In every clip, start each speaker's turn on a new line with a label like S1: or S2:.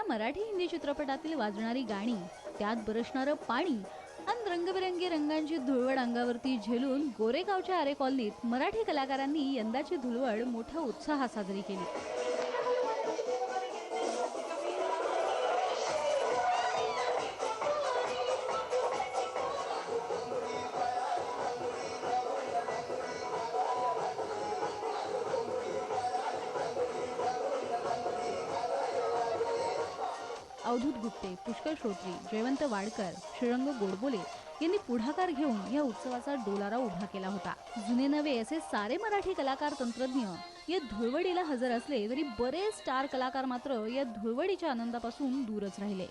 S1: मराठी हिंदी चित्रपटातील वाजणारी गाणी त्यात बरसणारं पाणी आणि रंगबिरंगी रंगांची धुळवड अंगावरती झेलून गोरेगावच्या आरे कॉलनीत मराठी कलाकारांनी यंदाची धुळवड मोठ्या उत्साहात साजरी केली. अवधूत गुप्ते पुष्कर श्रोत्री जयवंत वाडकर श्रीरंग गोडबोले यांनी पुढाकार घेऊन या उत्सवाचा डोलारा उभा केला होता. जुने नवे असे सारे मराठी कलाकार तंत्रज्ञ या धुळवडीला हजर असले तरी बरेच स्टार कलाकार मात्र या धुळवडीच्या आनंदापासून दूरच राहिले.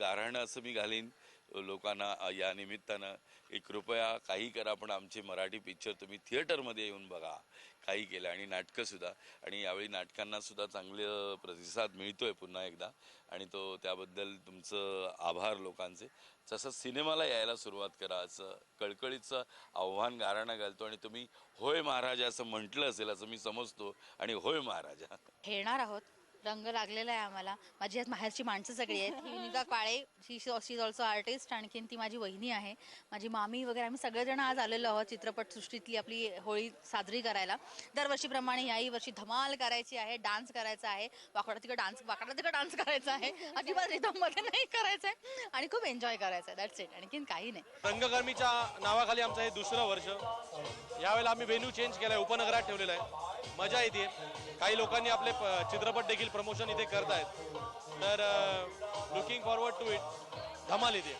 S2: गाराणं असं मी घालीन. लोकांना या निमित्तानं की कृपया काही करा पण आमचे मराठी पिक्चर तुम्ही थिएटरमध्ये येऊन बघा. काही केलं आणि नाटकंसुद्धा आणि यावेळी नाटकांना सुद्धा चांगलं प्रतिसाद मिळतोय पुन्हा एकदा. आणि तो त्याबद्दल तुमचं आभार लोकांचे. जसं सिनेमाला यायला सुरुवात करा असं कळकळीचं आव्हान गाराणा घालतो आणि तुम्ही होय महाराजा असं म्हटलं असेल असं मी समजतो. आणि होय महाराजा.
S3: खेळणार आहोत. रंग लागलेला आहे आम्हाला. माझी आज माहेरची माणसं सगळी आहेत. ही Vinita Kale she she also artist आणखीन ती माझी वहिनी आहे. माझी मामी वगैरे आम्ही सगळेजण आज आलेलो आहोत चित्रपटसृष्टीतली आपली होळी साजरी करायला. दरवर्षीप्रमाणे याही वर्षी धमाल करायची आहे डान्स करायचा आहे. वाकडा तिकडे डान्स वाकडा तिकडे डान्स करायचा आहे. अजिबात रिदममध्ये नाही करायचं आहे आणि खूप एन्जॉय करायचं आहे दॅट्स इट आणखीन काही नाही.
S4: रंगकर्मीच्या नावाखाली आमचं हे दुसरं वर्ष. यावेळेला आम्ही व्हेन्यू चेंज केलाय उपनगरात ठेवलेला आहे. मजा येते. काही लोकांनी आपले चित्रपट देखील प्रमोशन इथे करतायत. तर लुकिंग फॉरवर्ड टू इट धमाल इथे.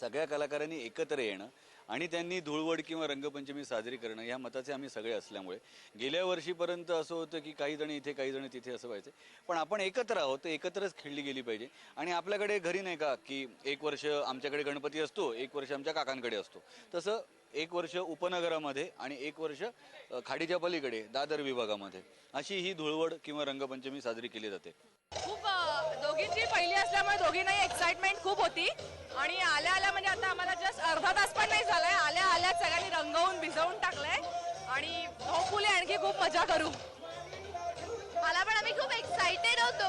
S5: सगळ्या कलाकारांनी एकत्र येणं आणि त्यांनी धुळवड किंवा रंगपंचमी साजरी करणं ह्या मताचे आम्ही सगळे असल्यामुळे. गेल्या वर्षीपर्यंत असं होतं की काही जण इथे काही जण तिथे असं व्हायचं. पण आपण एकत्र आहोत तर एकत्रच खेळली गेली पाहिजे. आणि आपल्याकडे घरी नाही का की एक वर्ष आमच्याकडे गणपती असतो एक वर्ष आमच्या काकांकडे असतो. तसं एक वर्ष उपनगरामध्ये आणि एक वर्ष खाडीच्या पलीकडे दादर विभागामध्ये. अशी ही धुळवड किंवा रंगपंचमी साजरी केली जाते.
S6: खूप दोघींची पहिली असल्यामुळे दोघींनाही एक्साइटमेंट खूप होती. आणि आल्या आल्या म्हणजे आता आम्हाला जस्ट अर्धा तास पण नाही झालाय. आल्या आल्या सगळ्यांनी रंगवून भिजवून टाकलंय. आणि होपफुली आणखी खूप मजा करू.
S7: मला पण आम्ही खूप एक्साइटेड आहोत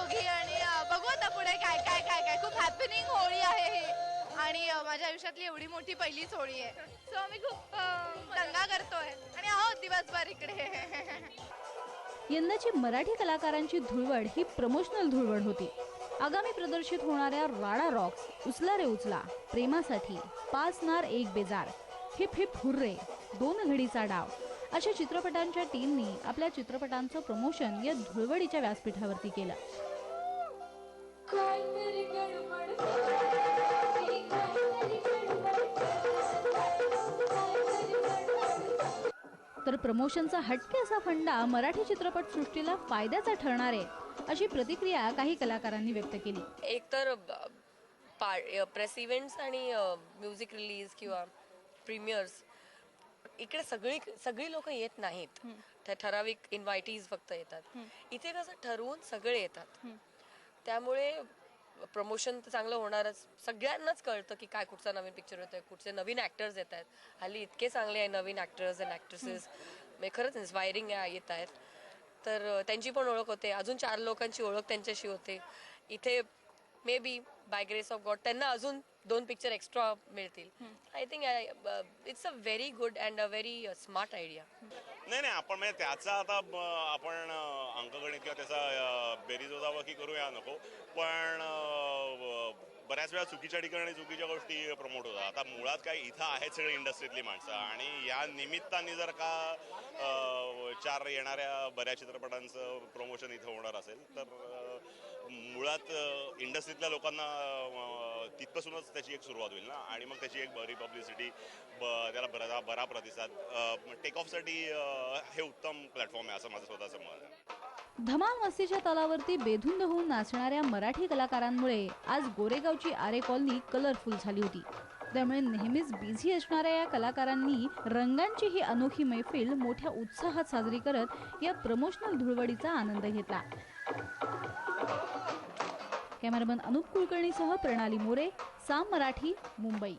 S7: आणि अ, माझ्या आयुष्यातली एवढी मोठी पहिलीच होळी आहे. सो आम्ही खूप अ, दंगा करतोय. आणि आहोत दिवसभर इकडे.
S1: यंदाची मराठी कलाकारांची धुळवड ही प्रमोशनल धुळवड होती. आगामी प्रदर्शित होणाऱ्या राडा रॉक्स उचला रे उचला प्रेमासाठी पाच नार एक बेजार हिप हिप हुर्रे दोन घडीचा डाव अशा चित्रपटांच्या टीमनी आपल्या चित्रपटांचं प्रमोशन या धुळवडीच्या व्यासपीठावरती केलं. तर प्रमोशनचा हटके असा फंडा मराठी चित्रपटसृष्टीला फायद्याचा ठरणार आहे अशी प्रतिक्रिया काही कलाकारांनी व्यक्त केली.
S8: एकतर प्रेस इव्हेंट्स आणि म्युझिक रिलीज किंवा प्रीमियर्स इकडे सगळी सगळी लोक येत नाहीत. त्या ठराविक इन्व्हायटीज फक्त येतात. इथे कसं ठरवून सगळे येतात. त्यामुळे प्रमोशन तर चांगलं होणारच. सगळ्यांनाच कळतं की काय कुठचा नवीन पिक्चर होतोय कुठचे नवीन ॲक्टर्स येत आहेत. हल्ली इतके चांगले आहे नवीन ॲक्टर्स अँड ॲक्ट्रेसेस म्हणजे खरंच इन्स्पायरिंग येत आहेत. तर त्यांची पण ओळख होते. अजून चार लोकांची ओळख त्यांच्याशी होते. इथे may be by grace of God त्यांना अजून दोन पिक्चर एक्स्ट्रा मिळतील. I think it's a very good and a very smart idea
S9: नाही नाही आपण म्हणजे त्याचा आता आपण अंकगणित किंवा त्याचा बेरीज वजाबाकी करूया नको. पण बऱ्याच वेळा चुकीच्या ठिकाणी चुकीच्या गोष्टी प्रमोट होतात. आता मुळात काय इथं आहेत सगळे इंडस्ट्रीतली माणसं. आणि या निमित्ताने जर का चार येणाऱ्या बऱ्याच चित्रपटांचं प्रमोशन इथं होणार असेल तर मुळात इंडस्ट्रीतल्या लोकांना तिथपासूनच त्याची एक सुरुवात होईल ना? आणि मग त्याची एक बरी पब्लिसिटी त्याला बरा बरा प्रतिसाद टेक ऑफसाठी हे उत्तम प्लॅटफॉर्म आहे असं माझं स्वतःचं मत आहे.
S1: धमाल मस्तीच्या तलावरती बेधुंद होऊन नाचणाऱ्या मराठी कलाकारांमुळे आज गोरेगावची आरे कॉलनी कलरफुल झाली होती. त्यामुळे नेहमीच बिझी असणाऱ्या या कलाकारांनी रंगांची ही अनोखी मैफिल मोठ्या उत्साहात साजरी करत या प्रमोशनल धुळवडीचा आनंद घेतला. कॅमेरामन अनुप कुलकर्णीसह प्रणाली मोरे साम मराठी मुंबई.